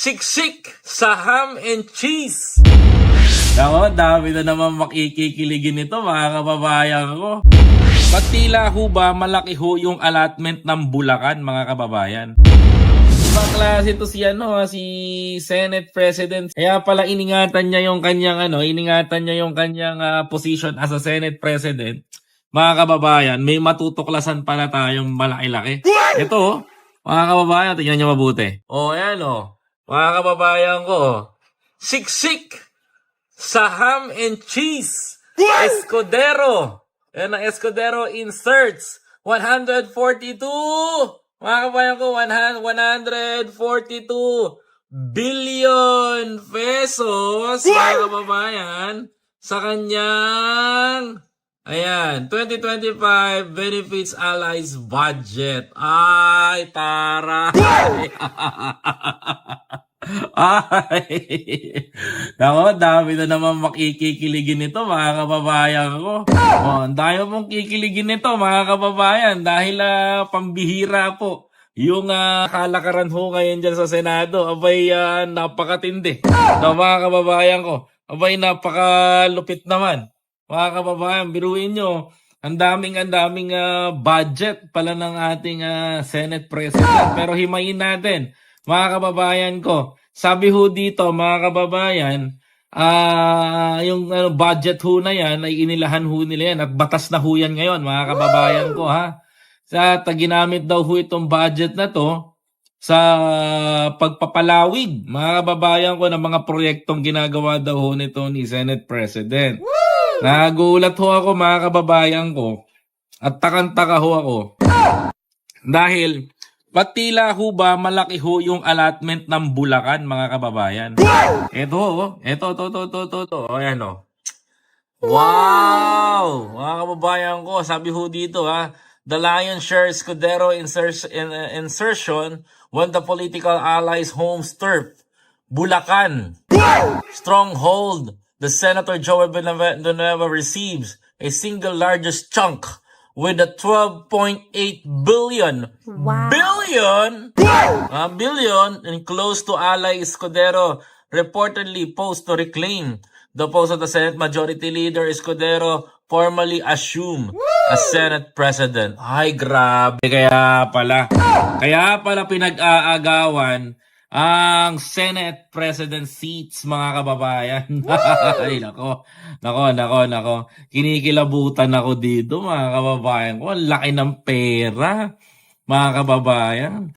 siksik sa ham and cheese. Ako, dami na naman makikikiligin nito mga kababayan ko. Ba't tila ho ba malaki ho yung allotment ng Bulacan mga kababayan? Ibang klase to si ano, ah, si Senate President. Kaya pala iningatan niya yung kanyang ano, iningatan niya yung kanyang ah, position as a Senate President. Mga kababayan, may matutuklasan pala tayong malaki-laki. Ito, oh, mga kababayan, tingnan niyo mabuti. Oh, ayan oh. Mga kababayan ko, siksik sa ham and cheese. Escudero. Yan ang Escudero inserts. 142. Mga kabayan ko, 100 142 billion pesos, mga kababayan, sa kanyang Ayan, 2025 Benefits Allies Budget. Ay, tara. Ay. Nako, dami na naman makikikiligin nito, mga kababayan ko. Oh, ang dami mong kikiligin nito, mga kababayan, dahil ah, pambihira po. Yung ah, kalakaran ho ngayon dyan sa Senado, abay ah, napakatindi. No, mga kababayan ko, abay napakalupit naman. Mga kababayan, biruin nyo, ang daming ang daming ah, budget pala ng ating ah, Senate President. Pero himayin natin, mga kababayan ko. Sabi ho dito, mga kababayan, ah yung ano, budget ho na yan ay inilahan ho nila yan at batas na ho yan ngayon, mga kababayan ko ha. Sa ta- ginamit daw ho itong budget na to sa pagpapalawig, mga kababayan ko, ng mga proyektong ginagawa daw ho nito ni Senate President. Nagulat ho ako mga kababayan ko at takang-taka ho ako. Dahil ba't tila ho ba malaki ho yung allotment ng Bulacan mga kababayan? Ito ho, ito, to, to, to, to, to. Ayan o. Wow! Mga kababayan ko, sabi ho dito ha, the Lion share Scudero insers- in- uh, insertion when the political allies' homes turf. Bulacan. Stronghold. The Senator Joel Villanueva receives a single largest chunk with a 12.8 billion Wow. billion a billion and close to ally Escudero reportedly post to reclaim the post of the Senate Majority Leader Escudero formally assume as Senate President. Ay, grabe. Kaya pala. Kaya pala pinag-aagawan ang Senate President seats, mga kababayan. Ay, nako. Nako, nako, nako. Kinikilabutan ako dito, mga kababayan ko. Ang laki ng pera, mga kababayan.